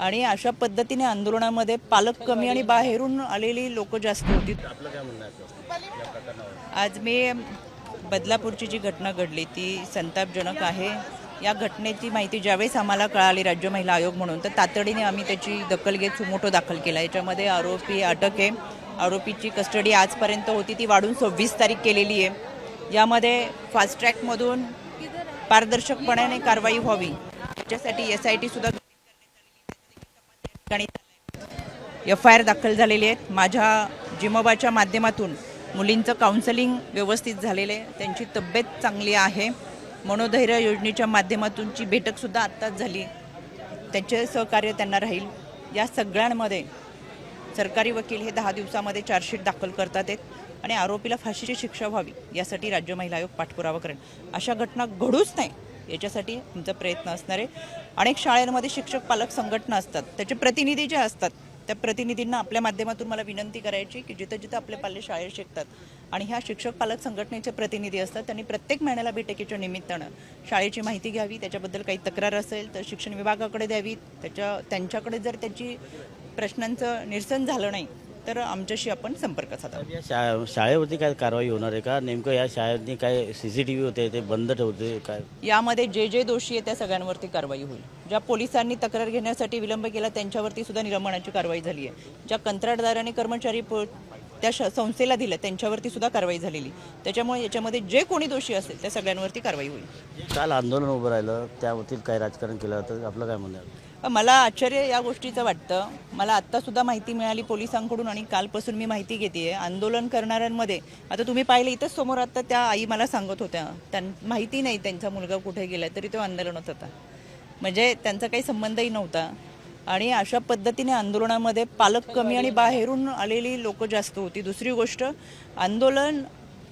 आणि अशा पद्धतीने आंदोलनामध्ये पालक कमी आणि बाहेरून आलेली लोक जास्त होती. आज मी बदलापूरची जी घटना घडली ती संतापजनक आहे. या घटनेची माहिती ज्यावेळेस आम्हाला कळाली राज्य महिला आयोग म्हणून तर तातडीने आम्ही त्याची दखल घेत सुमोटो दाखल केला. याच्यामध्ये आरोपी अटक आहे. आरोपीची कस्टडी आजपर्यंत होती ती वाढून सव्वीस तारीख केलेली आहे. यामध्ये फास्ट ट्रॅकमधून पारदर्शकपणाने कारवाई व्हावी. याच्यासाठी एस आय टी सुद्धा ठिकाणी एफ आय आर दाखल झालेली आहेत. माझ्या जिमोबाच्या माध्यमातून मुलींचं काउन्सलिंग व्यवस्थित झालेलं आहे. त्यांची तब्येत चांगली आहे. मनोधैर्य योजनेच्या माध्यमातूनची बैठकसुद्धा आत्ताच झाली. त्यांचे सहकार्य त्यांना राहील. या सगळ्यांमध्ये सरकारी वकील हे दहा दिवसामध्ये चार्जशीट दाखल करतात आहेत आणि आरोपीला फाशीची शिक्षा व्हावी यासाठी राज्य महिला आयोग पाठपुरावा करेल. अशा घटना घडूच नाही याच्यासाठी आमचा प्रयत्न असणार आहे. अनेक शाळांमध्ये शिक्षक पालक संघटना असतात. त्याचे प्रतिनिधी जे असतात त्या प्रतिनिधींना आपल्या माध्यमातून मला विनंती करायची की जिथं जिथं आपले पाल्य शाळेत शिकतात आणि ह्या शिक्षक पालक संघटनेचे प्रतिनिधी असतात त्यांनी प्रत्येक महिन्याला बेटेकीच्या निमित्तानं शाळेची माहिती घ्यावी. त्याच्याबद्दल काही तक्रार असेल तर शिक्षण विभागाकडे द्यावी. त्याच्या त्यांच्याकडे जर त्याची प्रश्नांचं निरसन झालं नाही तर आमच्याशी आपण संपर्क साधावा या शा शाळेवरती काय कारवाई होणार आहे का? नेमकं या शाळेतनी काय सी सी टी व्ही होते ते बंद ठेवते काय? यामध्ये जे जे दोषी आहेत त्या सगळ्यांवरती कारवाई होईल. ज्या पोलिसांनी तक्रार घेण्यासाठी विलंब केला त्यांच्यावरती सुद्धा निलंबनाची कारवाई झाली आहे. ज्या कंत्राटदारांनी कर्मचारी त्या संस्थेला दिल्या त्यांच्यावरती सुद्धा कारवाई झालेली. त्याच्यामुळे याच्यामध्ये जे कोणी दोषी असेल त्या सगळ्यांवरती कारवाई होईल. काल आंदोलन उभं राहिलं त्यावरती काय राजकारण केलं जातं आपलं काय म्हणणं आहे? मला आश्चर्य या गोष्टीचं वाटतं. मला आत्तासुद्धा माहिती मिळाली पोलिसांकडून आणि कालपासून मी माहिती घेते आंदोलन करणाऱ्यांमध्ये आता तुम्ही पाहिलं इथंच समोर आता त्या आई मला सांगत होत्या. त्यां माहिती नाही त्यांचा मुलगा कुठे गेला तरी तो आंदोलनात होता. म्हणजे त्यांचा काही संबंधही नव्हता. आणि अशा पद्धतीने आंदोलनामध्ये पालक कमी आणि बाहेरून आलेली लोक जास्त होती. दुसरी गोष्ट आंदोलन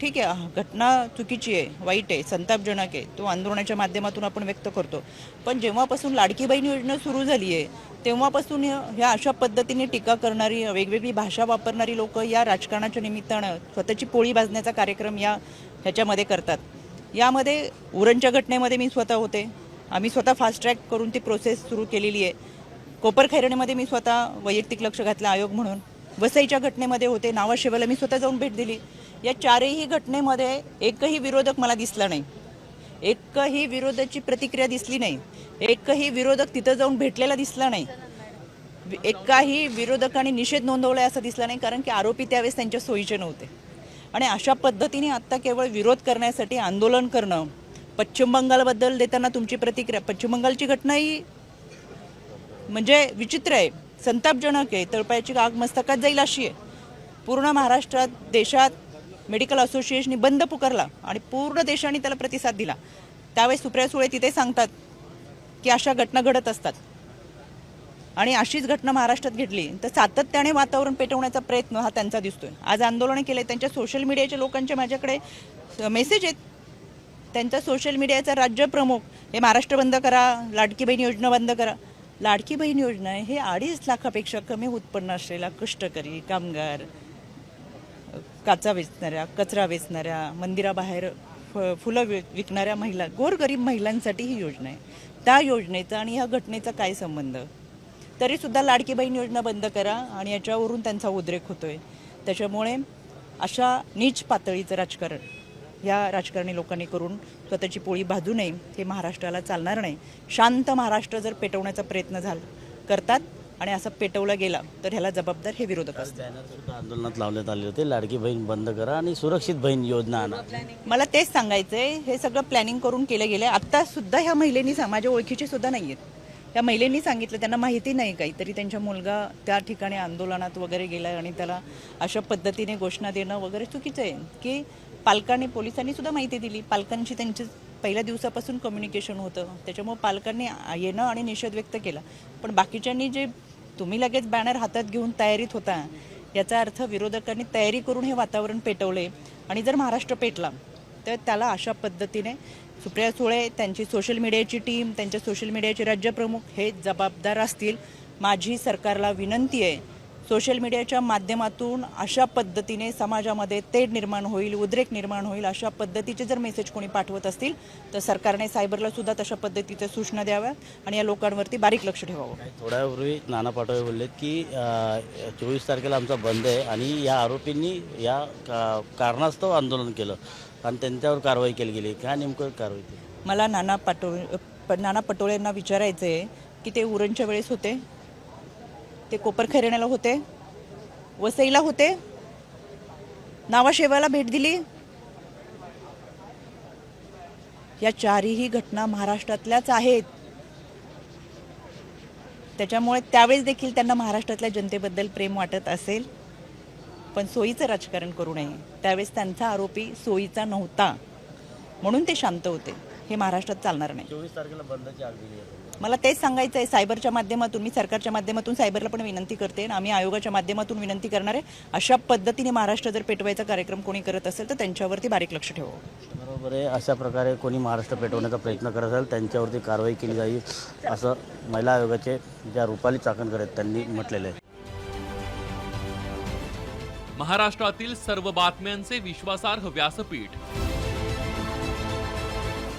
ठीक आहे घटना चुकीची आहे वाईट आहे संतापजनक आहे तो आंदोलनाच्या माध्यमातून आपण व्यक्त करतो. पण जेव्हापासून लाडकी बहीण योजना सुरू झाली आहे तेव्हापासून ह्या अशा पद्धतीने टीका करणारी वेगवेगळी भाषा वापरणारी लोक या राजकारणाच्या निमित्तानं स्वतःची पोळी भाजण्याचा कार्यक्रम या ह्याच्यामध्ये करतात. यामध्ये उरणच्या घटनेमध्ये मी स्वतः होते. आम्ही स्वतः फास्ट ट्रॅक करून ती प्रोसेस सुरू केलेली आहे. कोपरखैरणीमध्ये मी स्वतः वैयक्तिक लक्ष घातलं आयोग म्हणून. वसईच्या घटनेमध्ये होते नावाशेवाला मी स्वतः जाऊन भेट दिली. या चारही घटनेमध्ये एकही विरोधक मला दिसला नाही. एकही विरोधाची प्रतिक्रिया दिसली नाही. एकही विरोधक तिथं जाऊन भेटलेला दिसला नाही. वि- एकाही विरोधकांनी निषेध नोंदवलाय असं दिसला नाही कारण की आरोपी त्यावेळेस त्यांच्या सोयीचे नव्हते. आणि अशा पद्धतीने आत्ता केवळ विरोध करण्यासाठी आंदोलन करणं पश्चिम बंगालबद्दल देताना तुमची प्रतिक्रिया पश्चिम बंगालची घटना ही म्हणजे विचित्र आहे संतापजनक आहे तळपायाची आग मस्तकात जाईल अशी आहे. पूर्ण महाराष्ट्रात देशात मेडिकल असोसिएशनने बंद पुकारला आणि पूर्ण देशाने त्याला प्रतिसाद दिला. त्यावेळेस सुप्रिया सुळे तिथे सांगतात की अशा घटना घडत असतात. आणि अशीच घटना महाराष्ट्रात घडली तर सातत्याने वातावरण पेटवण्याचा प्रयत्न हा त्यांचा दिसतोय. आज आंदोलन केले त्यांच्या सोशल मीडियाच्या लोकांचे माझ्याकडे मेसेज आहेत. त्यांचा सोशल मीडियाचा राज्य प्रमुख हे महाराष्ट्र बंद करा लाडकी बहीण योजना बंद करा. लाडकी बहीण योजना हे अडीच लाखापेक्षा कमी उत्पन्न असलेला कष्टकरी कामगार काचा वेचणाऱ्या कचरा वेचणाऱ्या मंदिराबाहेर फ- फुलं वि- विकणाऱ्या महिला गोरगरीब महिलांसाठी ही योजना आहे. त्या योजनेचा आणि ह्या घटनेचा काय संबंध? तरी सुद्धा लाडकी बहीण योजना बंद करा आणि याच्यावरून त्यांचा उद्रेक होतो आहे त्याच्यामुळे अशा नीच पातळीचं राजकारण या राजकारणी लोकांनी करून स्वतःची पोळी भाजू नये हे महाराष्ट्राला चालणार नाही. शांत महाराष्ट्र जर पेटवण्याचा प्रयत्न झाला करतात आणि असं पेटवला गेला तर ह्याला जबाबदार हे विरोधक असतात आंदोलनात लावण्यात आले होते. लाडकी बहीण बंद करा आणि सुरक्षित बहीण योजना आणा. मला तेच सांगायचंय हे सगळं प्लॅनिंग करून केलं गेलं आता सुद्धा ह्या महिलेनी माझ्या ओळखीची सुद्धा नाही आहेत त्या महिलेनी सांगितलं त्यांना माहिती नाही काही तरी त्यांच्या मुलगा त्या ठिकाणी आंदोलनात वगैरे गेला आणि त्याला अशा पद्धतीने घोषणा देणं वगैरे चुकीचं आहे. की पालकांनी पोलिसांनी सुद्धा माहिती दिली. पालकांशी त्यांचं पहिल्या दिवसापासून कम्युनिकेशन होतं. त्याच्यामुळे पालकांनी येणं आणि निषेध व्यक्त केला. पण बाकीच्यांनी जे तुम्ही लगेच बॅनर हातात घेऊन तयारीत होता. याचा अर्थ विरोधकांनी तयारी करून हे वातावरण पेटवले. आणि जर महाराष्ट्र पेटला तर त्याला अशा पद्धतीने सुप्रिया सुळे त्यांची सोशल मीडियाची टीम त्यांच्या सोशल मीडियाचे राज्यप्रमुख हे जबाबदार असतील. माझी सरकारला विनंती आहे सोशल मीडियाच्या माध्यमातून अशा पद्धतीने समाजामध्ये तेढ निर्माण होईल उद्रेक निर्माण होईल अशा पद्धतीचे जर मेसेज कोणी पाठवत असतील तर सरकारने सायबरला सुद्धा तशा पद्धतीच्या सूचना द्याव्या आणि या लोकांवरती बारीक लक्ष ठेवावं. थोड्या वेळापूर्वी नाना पाटोळे बोललेत की चोवीस तारखेला आमचा बंद आहे आणि या आरोपींनी या का कारणास्तव आंदोलन केलं आणि त्यांच्यावर कारवाई केली गेली. काय नेमकं कारवाई केली? मला नाना पाटोळे प- नाना पटोळेंना विचारायचं आहे की ते उरणच्या वेळेस होते? ते कोपरखैरण्याला होते. वसईला होते. नावाशेवाला भेट दिली. या चारही घटना महाराष्ट्रातल्याच आहेत. त्याच्यामुळे त्यावेळेस देखील त्यांना महाराष्ट्रातल्या जनतेबद्दल प्रेम वाटत असेल. पण सोयीचं राजकारण करू नये. त्यावेळेस त्यांचा आरोपी सोयीचा नव्हता. म्हणून ते शांत होते. हे महाराष्ट्रात चालणार नाही. चोवीस तारखेला बंदची आग दिली मला तेच सांगायचं आहे सायबरच्या माध्यमातून मी सरकारच्या माध्यमातून सायबरला पण विनंती करते आणि आम्ही आयोगाच्या माध्यमातून विनंती करणार आहे अशा पद्धतीने महाराष्ट्र जर पेटवायचा कार्यक्रम कोणी करत असेल तर त्यांच्यावरती बारीक लक्ष ठेवावं बरोबर आहे. अशा प्रकारे कोणी महाराष्ट्र पेटवण्याचा प्रयत्न करत असेल त्यांच्यावरती कारवाई केली जाईल असं महिला आयोगाचे ज्या रुपाली चाकणकर आहेत त्यांनी म्हटलेलं आहे. महाराष्ट्रातील सर्व बातम्यांचे विश्वासार्ह व्यासपीठ